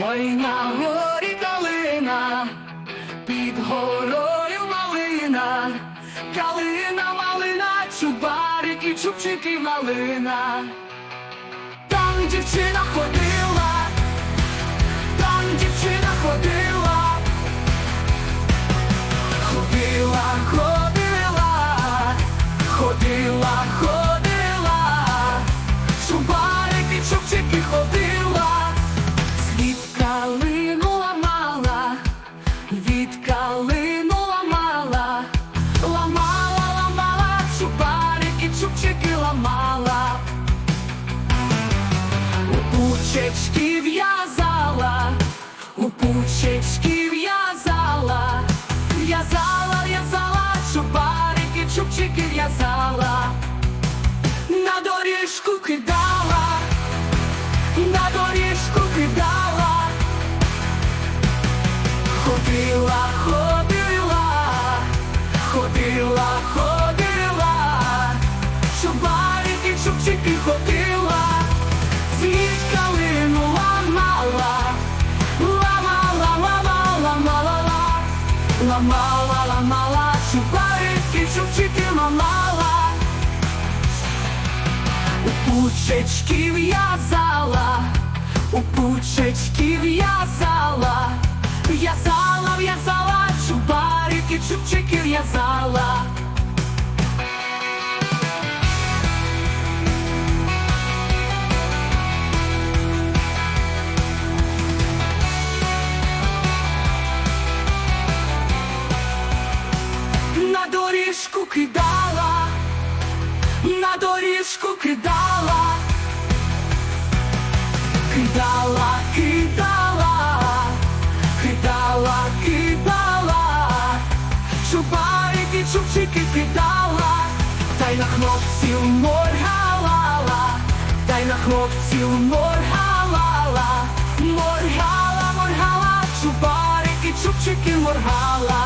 Ой, на горі калина, під горою малина, калина, малина, чубарики, чубчики, малина. Там дівчина ходила, там дівчина ходила, ходила, ходила, ходила, ходила, чубарики, чубчики ходила, пучечки в'язала, у пучечки в'язала, в'язала, в'язала, чубарики, чубчики в'язала, на доріжку кидала, на доріжку кидала, ходила, ходила, ходила, ходила, чубарики, чубчики ламала, ламала, чубарики, чубчики ламала, у пучечки в'язала, у пучечки в'язала, в'язала, в'язала, чубарики, чубчики в'язала. доріжку кидала, на доріжку кидала, кидала, кидала, кидала, кидала, чубарики, чубчики кидала, та й на хлопців моргала, та й на хлопців моргала, моргала, моргала, чубарики, чубчики моргала.